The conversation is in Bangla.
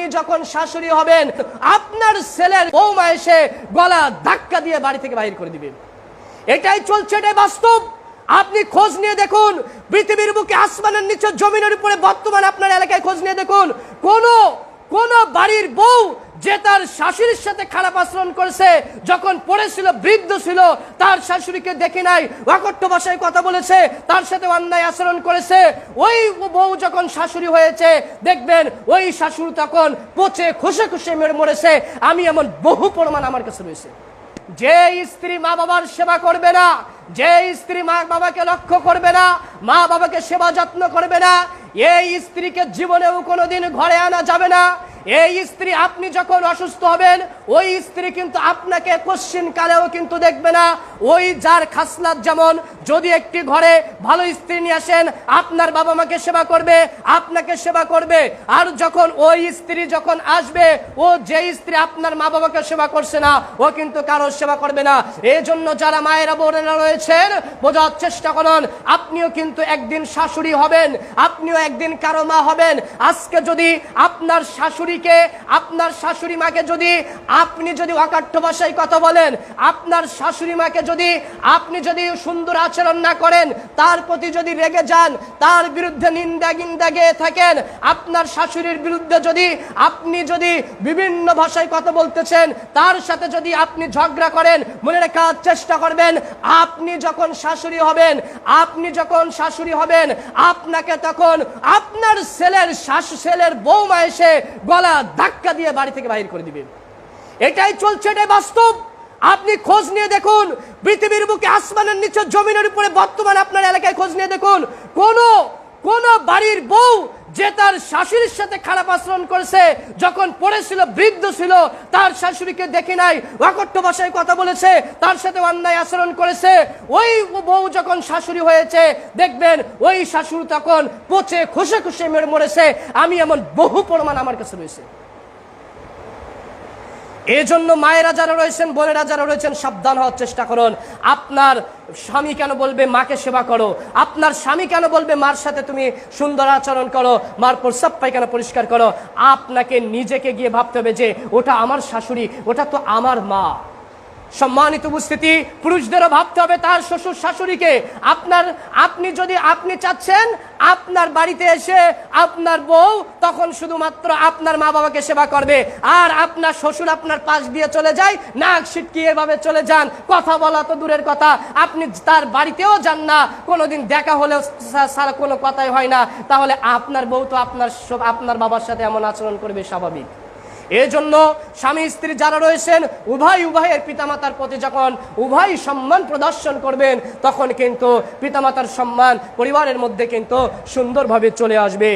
আপনি যখন শাশুড়ি হবেন, আপনার ছেলের বৌমা এসে গলা ধাক্কা দিয়ে বাড়ি থেকে বাহির করে দিবেন এটাই চলছে, এটাই বাস্তব। আপনি খোঁজ নিয়ে দেখুন, পৃথিবীর বুকে আসমানের নিচে জমিনের উপরে বর্তমান আপনার এলাকায় খোঁজ নিয়ে দেখুন। কোন কোন বাড়ির বউ যে তার শাশুড়ির সাথে খারাপ আচরণ করেছে, যখন পড়েছিল, বৃদ্ধ ছিল, তার শাশুড়িকে দেখে নাই অকট্য ভাষায় কথা বলেছে, তার সাথে অন্যায় আচরণ করেছে, ওই বউ যখন শাশুড়ি হয়েছে, দেখবেন ওই শাশুড়ি তখন পচে খুশে খুশে মেরে মরেছে, আমি এমন বহু প্রমাণ আমার কাছে রয়েছে। যে স্ত্রী মা বাবার সেবা করবে না, যে স্ত্রী মা বাবাকে লক্ষ্য করবে না, মা বাবাকে সেবা যত্ন করবে না, এই স্ত্রীকে জীবনেও কোনোদিন ঘরে আনা যাবে না এই স্ত্রী, আপনি যখন অসুস্থ হবেন, ওই স্ত্রী কিন্তু আপনাকে কোশ্চিন কালেও কিন্তু দেখবে না। ওই যার খাসলাত যেমন, যদি একটি ঘরে ভালো স্ত্রী নিয়ে আসেন, আপনার বাবা মাকে সেবা করবে, আপনাকে সেবা করবে। আর যখন ওই স্ত্রী যখন আসবে, ও যে স্ত্রী আপনার মা বাবাকে সেবা করছে না, ও কিন্তু কারোর সেবা করবে না। এই জন্য যারা মায়েরা, বোনেরা রয়েছেন, বোঝার চেষ্টা করুন, আপনিও কিন্তু একদিন শাশুড়ি হবেন, আপনিও একদিন কারও মা হবেন। আজকে যদি আপনার শাশুড়িকে, আপনার শাশুড়ি মাকে যদি আপনি যদি অকাঠ্য ভাষায় কথা বলেন, আপনার শাশুড়ি মাকে যদি আপনি যদি সুন্দর আচরণ না করেন তার প্রতি যদি রেগে যান, তার বিরুদ্ধে নিন্দা গিন্দা গেয়ে থাকেন। আপনার শাশুড়ির বিরুদ্ধে যদি আপনি যদি বিভিন্ন ভাষায় কথা বলতেছেন, তার সাথে যদি আপনি ঝগড়া করেন, মনে রাখার চেষ্টা করবেন, আপনি যখন শাশুড়ি হবেন, আপনি যখন শাশুড়ি হবেন, আপনাকে তখন আপনার ছেলের শাশু, ছেলের বৌমা এসে গলা ধাক্কা দিয়ে বাড়ি থেকে বাইর করে দিবে। এটাই চলছে, এটাই বাস্তব। আপনি খোঁজ নিয়ে দেখুন, পৃথিবীর বুকে আসমানের নিচে জমিনের উপরে বর্তমান আপনার এলাকায় খোঁজ নিয়ে দেখুন। কোন কোন বাড়ির বউ যে তার শাশুড়ির সাথে খারাপ আচরণ করেছে, যখন পড়েছিল, বৃদ্ধ ছিল, তার শাশুড়িকে দেখে নাই অকট্য ভাষায় কথা বলেছে, তার সাথে অন্যায় আচরণ করেছে, ওই বউ যখন শাশুড়ি হয়েছে, দেখবেন ওই শাশুড়ি তখন পচে খুশে খুশে মেরে মরেছে, আমি এমন বহু প্রমাণ আমার কাছে রয়েছে। এই জন্য মায়েরা যারা রয়েছেন, বোনেরা যারা রয়েছেন, সাবধান হওয়ার চেষ্টা করুন। আপনার স্বামী কেন বলবে, মাকে সেবা করো আপনার স্বামী কেন বলবে, মার সাথে তুমি সুন্দর আচরণ করো, মার প্রস্রাব পায়খানা পরিষ্কার করো আপনাকে নিজেকে গিয়ে ভাবতে হবে যে, ওটা আমার শাশুড়ি, ওটা তো আমার মা। সম্মানিত উপস্থিতি, পুরুষদেরও ভাবতে হবে তার শ্বশুর শাশুড়িকে। আপনার, আপনি যদি আপনি চাচ্ছেন, আপনার বাড়িতে এসে আপনার বউ তখন শুধুমাত্র আপনার মা বাবাকে সেবা করবে। আর আপনার শ্বশুর আপনার পাশ দিয়ে চলে যায়, নাক সিটকি এভাবে চলে যান। কথা বলা তো দূরের কথা। আপনি তার বাড়িতেও যান না। কোনোদিন দেখা হলেও সারা কোনো কথাই হয় না। তাহলে আপনার বউ তো আপনার আপনার বাবার সাথে এমন আচরণ করবে স্বাভাবিক। এই জন্য স্বামী স্ত্রী যারা রয়েছেন, উভয় উভয়ের পিতামাতার প্রতি যখন উভয় সম্মান প্রদর্শন করবেন, তখন কিন্তু পিতামাতার সম্মান পরিবারের মধ্যে কিন্তু সুন্দরভাবে চলে আসবে।